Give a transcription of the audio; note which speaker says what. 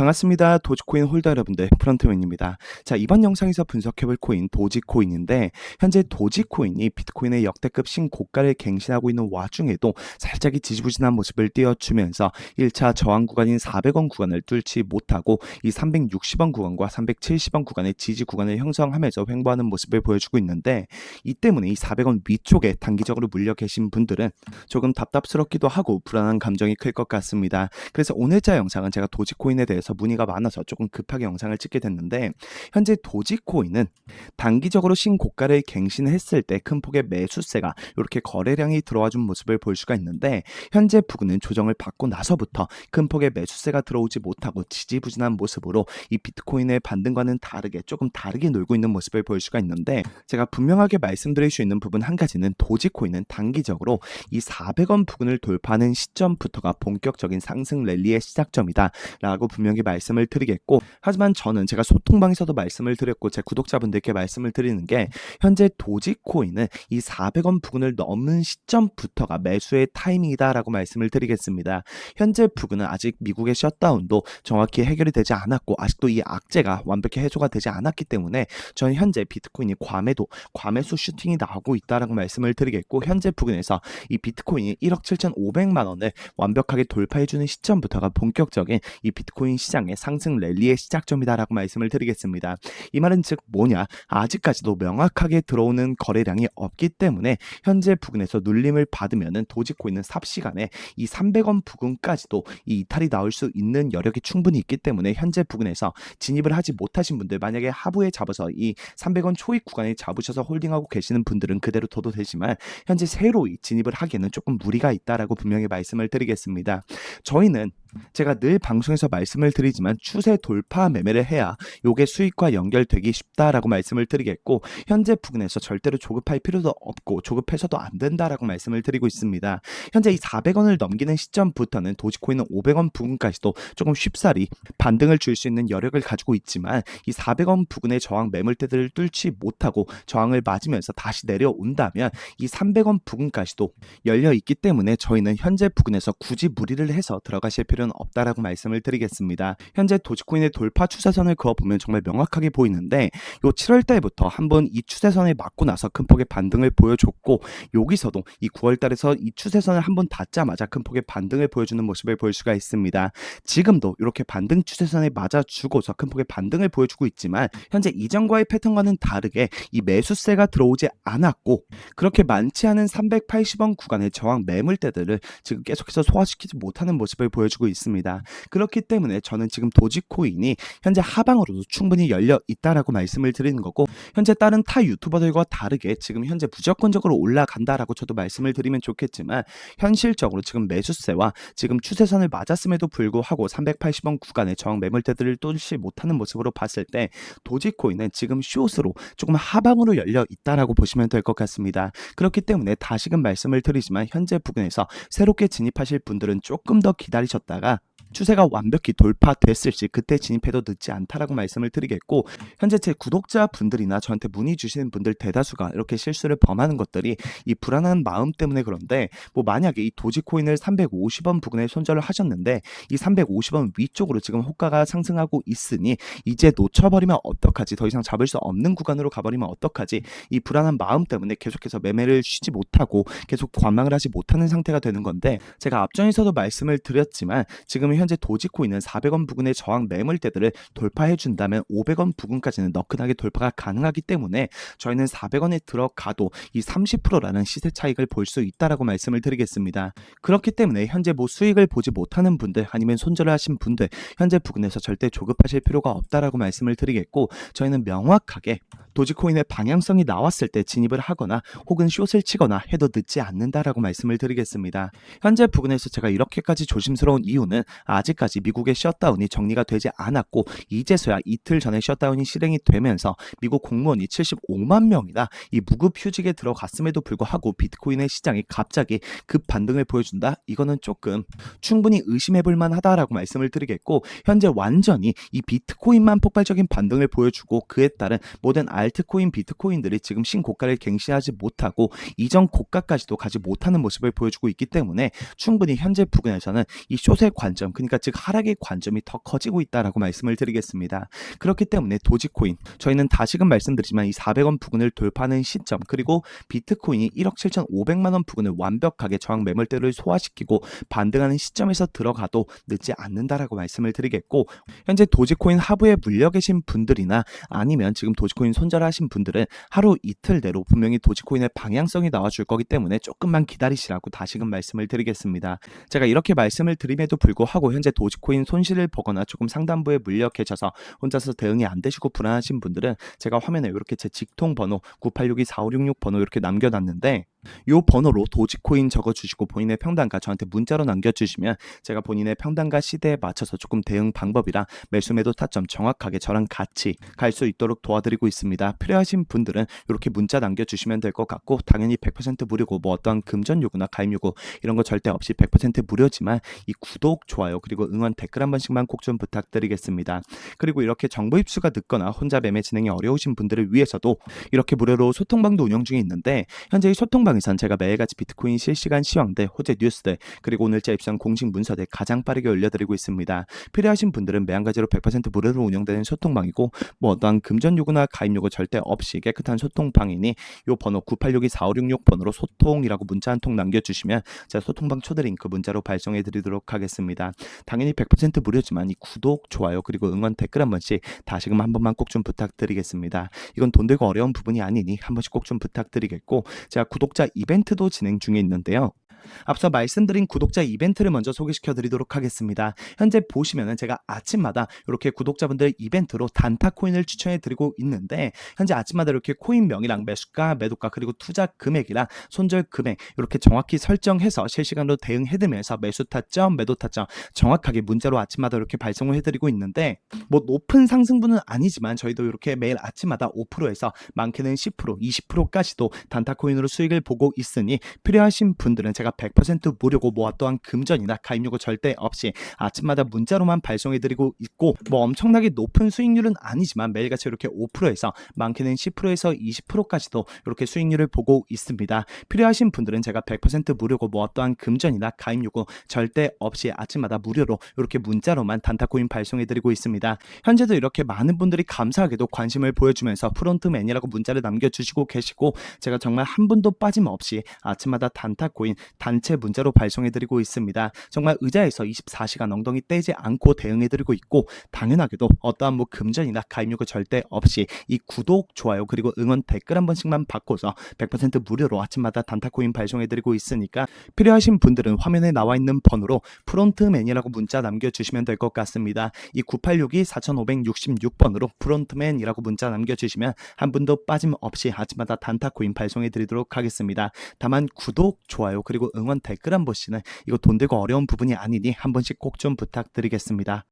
Speaker 1: 반갑습니다. 도지코인 홀더 여러분들, 프런트맨입니다. 자, 이번 영상에서 분석해볼 코인 도지코인인데 현재 도지코인이 비트코인의 역대급 신고가를 갱신하고 있는 와중에도 살짝이 지지부진한 모습을 띄워주면서 1차 저항 구간인 400원 구간을 뚫지 못하고 이 360원 구간과 370원 구간의 지지 구간을 형성하면서 횡보하는 모습을 보여주고 있는데 이 때문에 이 400원 위쪽에 단기적으로 물려 계신 분들은 조금 답답스럽기도 하고 불안한 감정이 클 것 같습니다. 그래서 오늘자 영상은 제가 도지코인에 대해서 문의가 많아서 조금 급하게 영상을 찍게 됐는데 현재 도지코인은 단기적으로 신고가를 갱신했을 때 큰 폭의 매수세가 이렇게 거래량이 들어와 준 모습을 볼 수가 있는데 현재 부근은 조정을 받고 나서부터 큰 폭의 매수세가 들어오지 못하고 지지부진한 모습으로 이 비트코인의 반등과는 다르게 조금 다르게 놀고 있는 모습을 볼 수가 있는데 제가 분명하게 말씀드릴 수 있는 부분 한 가지는 도지코인은 단기적으로 이 400원 부근을 돌파하는 시점부터가 본격적인 상승 랠리의 시작점이다 라고 분명히 말씀을 드리겠고 하지만 저는 제가 소통방에서도 말씀을 드렸고 제 구독자분들께 말씀을 드리는 게 현재 도지코인은 이 400원 부근을 넘은 시점부터가 매수의 타이밍이다라고 말씀을 드리겠습니다. 현재 부근은 아직 미국의 셧다운도 정확히 해결이 되지 않았고 아직도 이 악재가 완벽히 해소가 되지 않았기 때문에 저는 현재 비트코인이 과매도 과매수 슈팅이 나오고 있다라고 말씀을 드리겠고 현재 부근에서 이 비트코인이 1억 7,500만 원을 완벽하게 돌파해주는 시점부터가 본격적인 이 비트코인 시 장의 상승 랠리의 시작점이다라고 말씀을 드리겠습니다. 이 말은 즉 뭐냐? 아직까지도 명확하게 들어오는 거래량이 없기 때문에 현재 부근에서 눌림을 받으면은 도지코인은 삽 시간에 이 300원 부근까지도 이 이탈이 나올 수 있는 여력이 충분히 있기 때문에 현재 부근에서 진입을 하지 못하신 분들 만약에 하부에 잡아서 이 300원 초입 구간에 잡으셔서 홀딩하고 계시는 분들은 그대로 둬도 되지만 현재 새로이 진입을 하기에는 조금 무리가 있다라고 분명히 말씀을 드리겠습니다. 저희는 제가 늘 방송에서 말씀을 드리지만 추세 돌파 매매를 해야 요게 수익과 연결되기 쉽다라고 말씀을 드리겠고 현재 부근에서 절대로 조급할 필요도 없고 조급해서도 안 된다라고 말씀을 드리고 있습니다. 현재 이 400원을 넘기는 시점부터는 도지코인은 500원 부근까지도 조금 쉽사리 반등을 줄 수 있는 여력을 가지고 있지만 이 400원 부근의 저항 매물대들을 뚫지 못하고 저항을 맞으면서 다시 내려온다면 이 300원 부근까지도 열려 있기 때문에 저희는 현재 부근에서 굳이 무리를 해서 들어가실 필요 는 없다라고 말씀을 드리겠습니다. 현재 도지코인의 돌파 추세선을 그어보면 정말 명확하게 보이는데 요 7월 달부터 한번 이 추세선에 맞고 나서 큰 폭의 반등을 보여줬고 여기서도 이 9월 달에서 이 추세선을 한번 닿자마자 큰 폭의 반등을 보여주는 모습을 볼 수가 있습니다. 지금도 이렇게 반등 추세선에 맞아주고서 큰 폭의 반등을 보여주고 있지만 현재 이전과의 패턴과는 다르게 이 매수세가 들어오지 않았고 그렇게 많지 않은 380원 구간의 저항 매물대들을 지금 계속해서 소화시키지 못하는 모습을 보여주고 있습니다. 그렇기 때문에 저는 지금 도지코인이 현재 하방으로도 충분히 열려 있다라고 말씀을 드리는 거고 현재 다른 타 유튜버들과 다르게 지금 현재 무조건적으로 올라간다라고 저도 말씀을 드리면 좋겠지만 현실적으로 지금 매수세와 지금 추세선을 맞았음에도 불구하고 380원 구간의 저항 매물대들을 뚫지 못하는 모습으로 봤을 때 도지코인은 지금 숏으로 조금 하방으로 열려 있다라고 보시면 될 것 같습니다. 그렇기 때문에 다시금 말씀을 드리지만 현재 부근에서 새롭게 진입하실 분들은 조금 더 기다리셨다 가 추세가 완벽히 돌파됐을 시 그때 진입해도 늦지 않다라고 말씀을 드리겠고 현재 제 구독자 분들이나 저한테 문의 주시는 분들 대다수가 이렇게 실수를 범하는 것들이 이 불안한 마음 때문에 그런데 뭐 만약에 이 도지코인을 350원 부근에 손절을 하셨는데 이 350원 위쪽으로 지금 호가가 상승하고 있으니 이제 놓쳐버리면 어떡하지? 더 이상 잡을 수 없는 구간으로 가버리면 어떡하지? 이 불안한 마음 때문에 계속해서 매매를 쉬지 못하고 계속 관망을 하지 못하는 상태가 되는 건데 제가 앞전에서도 말씀을 드렸지만 지금 현재 도지코인은 400원 부근의 저항 매물대들을 돌파해 준다면 500원 부근까지는 너끈하게 돌파가 가능하기 때문에 저희는 400원에 들어가도 이 30%라는 시세 차익을 볼 수 있다라고 말씀을 드리겠습니다. 그렇기 때문에 현재 뭐 수익을 보지 못하는 분들 아니면 손절을 하신 분들 현재 부근에서 절대 조급하실 필요가 없다라고 말씀을 드리겠고 저희는 명확하게 도지코인의 방향성이 나왔을 때 진입을 하거나 혹은 숏을 치거나 해도 늦지 않는다라고 말씀을 드리겠습니다. 현재 부근에서 제가 이렇게까지 조심스러운 이유는 아직까지 미국의 셧다운이 정리가 되지 않았고 이제서야 이틀 전에 셧다운이 실행이 되면서 미국 공무원이 75만 명이나 이 무급 휴직에 들어갔음에도 불구하고 비트코인의 시장이 갑자기 급 반등을 보여준다? 이거는 조금 충분히 의심해볼 만하다라고 말씀을 드리겠고 현재 완전히 이 비트코인만 폭발적인 반등을 보여주고 그에 따른 모든 알트코인, 비트코인들이 지금 신고가를 갱신하지 못하고 이전 고가까지도 가지 못하는 모습을 보여주고 있기 때문에 충분히 현재 부근에서는 이 숏의 관점 그러니까 즉 하락의 관점이 더 커지고 있다라고 말씀을 드리겠습니다. 그렇기 때문에 도지코인 저희는 다시금 말씀드리지만 이 400원 부근을 돌파하는 시점 그리고 비트코인이 1억 7,500만 원 부근을 완벽하게 저항 매물대를 소화시키고 반등하는 시점에서 들어가도 늦지 않는다라고 말씀을 드리겠고 현재 도지코인 하부에 물려 계신 분들이나 아니면 지금 도지코인 손절하신 분들은 하루 이틀 내로 분명히 도지코인의 방향성이 나와줄 거기 때문에 조금만 기다리시라고 다시금 말씀을 드리겠습니다. 제가 이렇게 말씀을 드림에도 불구하고 현재 도지코인 손실을 보거나 조금 상단부에 물려 계셔서 혼자서 대응이 안 되시고 불안하신 분들은 제가 화면에 이렇게 제 직통 번호 9862-4566 번호 이렇게 남겨놨는데 요 번호로 도지코인 적어주시고 본인의 평단가 저한테 문자로 남겨주시면 제가 본인의 평단가 시대에 맞춰서 조금 대응 방법이랑 매수 매도 타점 정확하게 저랑 같이 갈 수 있도록 도와드리고 있습니다. 필요하신 분들은 이렇게 문자 남겨주시면 될 것 같고 당연히 100% 무료고 뭐 어떤 금전 요구나 가입 요구 이런 거 절대 없이 100% 무료지만 이 구독, 좋아요 그리고 응원 댓글 한 번씩만 꼭 좀 부탁드리겠습니다. 그리고 이렇게 정보 입수가 늦거나 혼자 매매 진행이 어려우신 분들을 위해서도 이렇게 무료로 소통방도 운영 중에 있는데 현재 이 소통방 에선 제가 매일같이 비트코인 실시간 시황들, 호재 뉴스들 그리고 오늘자 입수한 공식 문서들 가장 빠르게 올려드리고 있습니다. 필요하신 분들은 매한가지로 100% 무료로 운영되는 소통방이고 뭐 어떠한 금전 요구나 가입 요구 절대 없이 깨끗한 소통방이니 요 번호 9862-4566 번호로 소통이라고 문자 한 통 남겨주시면 제가 소통방 초대 링크 문자로 발송해 드리도록 하겠습니다. 당연히 100% 무료지만 이 구독, 좋아요 그리고 응원 댓글 한 번씩 다시금 한 번만 꼭 좀 부탁드리겠습니다. 이건 돈 들고 어려운 부분이 아니니 한 번씩 꼭 좀 부탁드리겠고 제가 구독자 이벤트도 진행 중에 있는데요. 앞서 말씀드린 구독자 이벤트를 먼저 소개시켜 드리도록 하겠습니다. 현재 보시면은 제가 아침마다 이렇게 구독자분들 이벤트로 단타 코인을 추천해 드리고 있는데 현재 아침마다 이렇게 코인 명이랑 매수가, 매도가 그리고 투자 금액이랑 손절 금액 이렇게 정확히 설정해서 실시간으로 대응해 드리면서 매수 타점, 매도 타점 정확하게 문자로 아침마다 이렇게 발송을 해 드리고 있는데 뭐 높은 상승분은 아니지만 저희도 이렇게 매일 아침마다 5%에서 많게는 10%, 20%까지도 단타 코인으로 수익을 보고 있으니 필요하신 분들은 제가 100% 무료고 뭐 또한 금전이나 가입 요구 절대 없이 아침마다 문자로만 발송해드리고 있고 뭐 엄청나게 높은 수익률은 아니지만 매일같이 이렇게 5%에서 많게는 10%에서 20%까지도 이렇게 수익률을 보고 있습니다. 필요하신 분들은 제가 100% 무료고 뭐 어떠한 금전이나 가입 요구 절대 없이 아침마다 무료로 이렇게 문자로만 단타코인 발송해드리고 있습니다. 현재도 이렇게 많은 분들이 감사하게도 관심을 보여주면서 프론트맨이라고 문자를 남겨주시고 계시고 제가 정말 한 분도 빠짐없이 아침마다 단타코인 단체 문자로 발송해드리고 있습니다. 정말 의자에서 24시간 엉덩이 떼지 않고 대응해드리고 있고 당연하게도 어떠한 뭐 금전이나 가입 요구 절대 없이 이 구독, 좋아요 그리고 응원 댓글 한 번씩만 받고서 100% 무료로 아침마다 단타코인 발송해드리고 있으니까 필요하신 분들은 화면에 나와 있는 번호로 프론트맨이라고 문자 남겨주시면 될 것 같습니다. 이 9862-4566번으로 프론트맨이라고 문자 남겨주시면 한 분도 빠짐없이 아침마다 단타코인 발송해드리도록 하겠습니다. 다만 구독, 좋아요 그리고 응원 댓글 한 번씩은 이거 돈 들고 어려운 부분이 아니니 한 번씩 꼭 좀 부탁드리겠습니다.